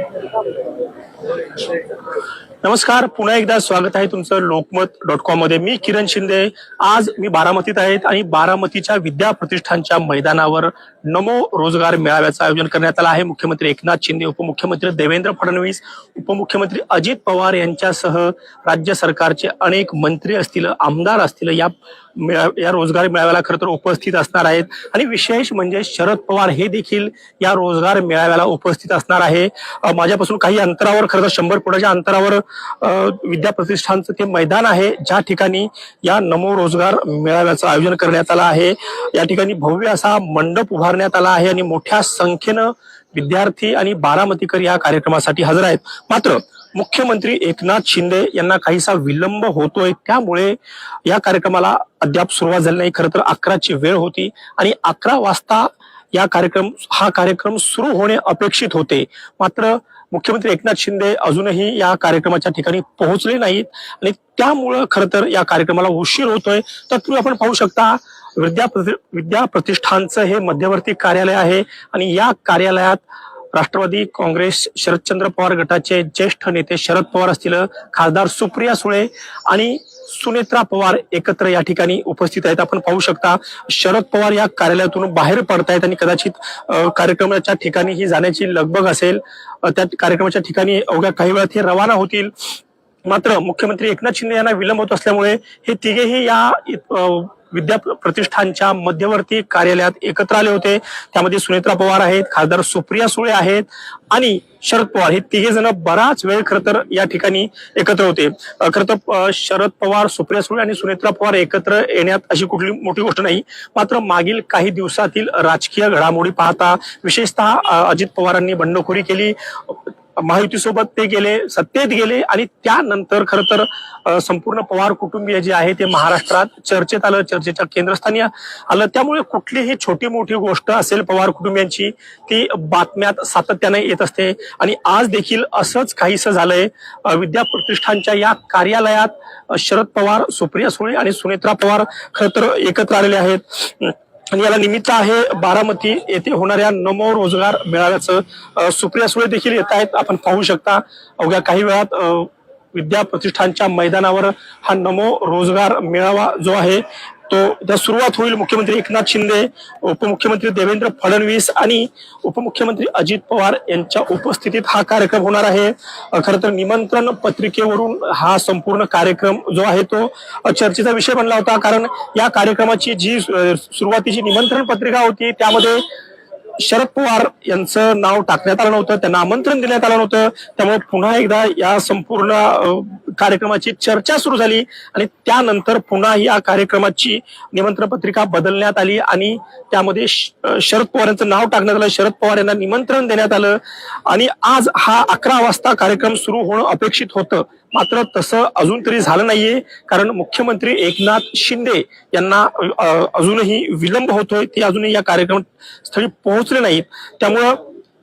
よろしくお願いします。नमस्कार पुन्हा एकदा स्वागत आहे तुमचं लोकमत डॉट कॉममध्ये. मी किरण शिंदे. आज मी बारामतीत आहेत आणि बारामतीच्या विद्या प्रतिष्ठानच्या मैदानावर नमो रोजगार मेळाव्याचं आयोजन करण्यात आलं आहे. मुख्यमंत्री एकनाथ शिंदे उपमुख्यमंत्री देवेंद्र फडणवीस उपमुख्यमंत्री अजित पवार यांच्यासह राज्य सरकारचे अनेक मंत्री असतील आमदार असतील या या रोजगार मेळाव्याला खरं तर उपस्थित असणार आहेत. आणि विशेष म्हणजे शरद पवार हे देखील या रोजगार मेळाव्याला उपस्थित असणार आहे. माझ्यापासून काही अंतरावर खरं तर शंभर फुटाच्या अंतरावर विद्या प्रतिष्ठानचं ते मैदान आहे. ज्या ठिकाणी या नमो रोजगार मेळाव्याचं आयोजन करण्यात आलं आहे. या ठिकाणी भव्य असा मंडप उभारण्यात आला आहे आणि मोठ्या संख्येनं विद्यार्थी आणि बारामतीकर या कार्यक्रमासाठी हजर आहेत. मात्र मुख्यमंत्री एकनाथ शिंदे यांना काहीसा विलंब होतोय. त्यामुळे या कार्यक्रमाला अद्याप सुरुवात झाली नाही. खरं तर अकराची वेळ होती आणि अकरा वाजता या कार्यक्रम हा कार्यक्रम सुरू होणे अपेक्षित होते. मात्र मुख्यमंत्री एकनाथ शिंदे अजूनही या कार्यक्रमाच्या ठिकाणी पोहोचले नाहीत. आणि त्यामुळं खरं तर या कार्यक्रमाला उशीर होतोय. तर आपण पाहू शकता विद्या विद्या प्रतिष्ठानचं हे मध्यवर्ती कार्यालय आहे. आणि या कार्यालयात राष्ट्रवादी काँग्रेस शरदचंद्र पवार गटाचे ज्येष्ठ नेते शरद पवार असतील खासदार सुप्रिया सुळे आणि सुनेत्रा पवार एकत्र या ठिकाणी उपस्थित आहेत. आपण पाहू शकता शरद पवार या कार्यालयातून बाहेर पडतायत आणि कदाचित कार्यक्रमाच्या ठिकाणी ही जाण्याची लगबग असेल. त्या कार्यक्रमाच्या ठिकाणी अवघ्या काही वेळात हे रवाना होतील. मात्र मुख्यमंत्री एकनाथ शिंदे यांना विलंब होत असल्यामुळे हे तिघेही या विद्या प्रतिष्ठानच्या मध्यवर्ती कार्यालयात एकत्र आले होते. त्यामध्ये सुनेत्रा पवार आहेत खासदार सुप्रिया सुळे आहेत आणि शरद पवार. हे तिघे जण बराच वेळ खरं तर या ठिकाणी एकत्र होते. खर तर शरद पवार सुप्रिया सुळे आणि सुनेत्रा पवार एकत्र येण्यात अशी कुठली मोठी गोष्ट नाही. मात्र मागील काही दिवसातील राजकीय घडामोडी पाहता विशेषतः अजित पवारांनी बंडखोरी केली. महायुतीसोबत ते गेले सत्तेत गेले आणि त्यानंतर खरं तर संपूर्ण पवार कुटुंबीय जे आहे ते महाराष्ट्रात चर्चेत आलं चर्चेच्या केंद्रस्थानी आलं. त्यामुळे कुठलीही छोटी मोठी गोष्ट असेल पवार कुटुंबियांची ती बातम्यात सातत्याने येत असते. आणि आज देखील असंच काहीसं झालंय. विद्या प्रतिष्ठानच्या या कार्यालयात शरद पवार सुप्रिया सुळे आणि सुनेत्रा पवार खर तर एकत्र आलेले आहेत. आणि याला निमित्त आहे बारामती येथे होणाऱ्या नमो रोजगार मेळाव्याचं सुप्रिया सुळे देखील येत आहेत. आपण पाहू शकता अवघ्या काही वेळात विद्या प्रतिष्ठानच्या मैदानावर हा नमो रोजगार मेळावा जो आहे तो त्या सुरुवात होईल मुख्यमंत्री एकनाथ शिंदे उपमुख्यमंत्री देवेंद्र फडणवीस आणि उपमुख्यमंत्री अजित पवार यांच्या उपस्थितीत हा कार्यक्रम होणार आहे. खर खरं तर निमंत्रण पत्रिकेवरून हा संपूर्ण कार्यक्रम जो आहे तो चर्चेचा विषय बनला होता. कारण या कार्यक्रमाची जी सुरुवातीची निमंत्रण पत्रिका होती त्यामध्ये शरद पवार यांचं नाव टाकण्यात आलं नव्हतं त्यांना आमंत्रण देण्यात आलं नव्हतं. त्यामुळे पुन्हा एकदा या संपूर्ण कार्यक्रमाची चर्चा सुरू झाली आणि त्यानंतर पुन्हा या कार्यक्रमाची निमंत्रण पत्रिका बदलण्यात आली आणि त्यामध्ये श- शरद पवार यांचं नाव टाकण्यात आलं शरद पवार यांना निमंत्रण देण्यात आलं आणि आज हा अकरा वाजता कार्यक्रम सुरू होणं अपेक्षित होतं. मात्र तसं अजून तरी झालं नाहीये. कारण मुख्यमंत्री एकनाथ शिंदे यांना अजूनही विलंब होतोय. ते अजूनही या कार्यक्रम स्थळी पोहोचले नाहीत. त्यामुळं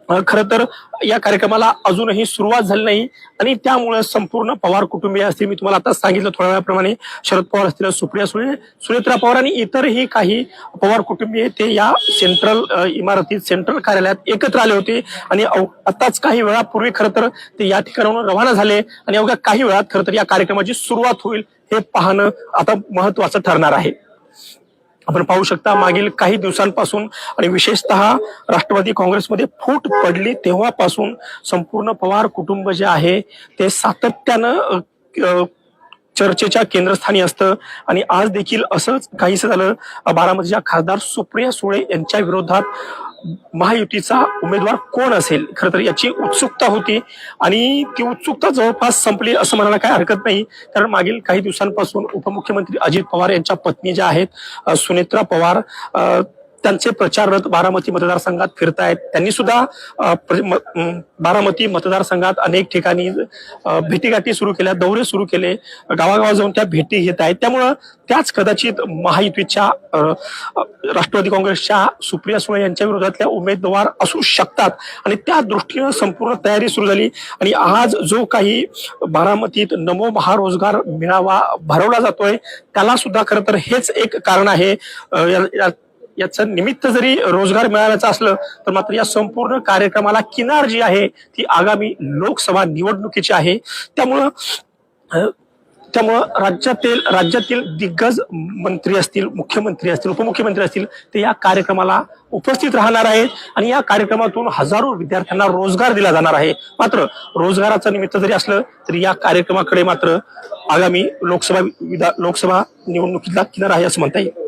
खरं तर या कार्यक्रमाला अजूनही सुरुवात झाली नाही आणि त्यामुळे संपूर्ण पवार कुटुंबीय असतील मी तुम्हाला आता सांगितलं थोड्या वेळाप्रमाणे शरद पवार असतील सुप्रिया सुळे सुनेत्रा पवार आणि इतरही काही पवार कुटुंबीय ते या सेंट्रल इमारतीत सेंट्रल कार्यालयात एकत्र आले होते. आणि आताच काही वेळापूर्वी खरं तर ते या ठिकाणाहून रवाना झाले आणि अवघ्या काही वेळात खरं तर या कार्यक्रमाची सुरुवात होईल हे पाहणं आता महत्वाचं ठरणार आहे. आपण पाहू शकता मागील काही दिवसांपासून आणि विशेषतः राष्ट्रवादी काँग्रेसमध्ये फूट पडली तेव्हापासून संपूर्ण पवार कुटुंब जे आहे ते सातत्यानं चर्चेच्या केंद्रस्थानी असतं. आणि आज देखील असंच काहीसं झालं. बारामतीच्या खासदार सुप्रिया सुळे यांच्या विरोधात महायुतीचा उमेदवार कोण असेल? खरं तर याची उत्सुकता होती आणि ती उत्सुकता जवळपास संपली असं म्हणायला काही हरकत नाही. कारण मागील काही दिवसांपासून उपमुख्यमंत्री अजित पवार यांच्या पत्नी ज्या आहेत सुनेत्रा पवार त्यांचे प्रचार रथ बारामती मतदारसंघात फिरतायत. त्यांनी सुद्धा प्र- म- बारामती मतदारसंघात अनेक ठिकाणी भेटीगाठी सुरू केल्या दौरे सुरू केले गावागावात जाऊन त्या भेटी घेत आहेत. त्यामुळं त्याच कदाचित महायुतीच्या राष्ट्रवादी काँग्रेसच्या सुप्रिया सुळे यांच्या विरोधातल्या उमेदवार असू शकतात. आणि त्या दृष्टीनं संपूर्ण तयारी सुरू झाली. आणि आज जो काही बारामतीत नमो महारोजगार मेळावा भरवला जातोय त्याला सुद्धा खरं तर हेच एक कारण आहे. या- याचं निमित्त जरी रोजगार मिळाल्याचं असलं तर मात्र या संपूर्ण कार्यक्रमाला किनार जी आहे ती आगामी लोकसभा निवडणुकीची आहे. त्यामुळं त्यामुळं राज्यातील राज्यातील दिग्गज मंत्री असतील मुख्यमंत्री असतील उपमुख्यमंत्री असतील ते या कार्यक्रमाला उपस्थित राहणार आहेत. आणि या कार्यक्रमातून हजारो विद्यार्थ्यांना रोजगार दिला जाणार आहे. मात्र रोजगाराचं निमित्त जरी असलं तरी या कार्यक्रमाकडे मात्र आगामी लोकसभा विधा- लोकसभा निवडणुकीला किनार आहे असं म्हणता येईल.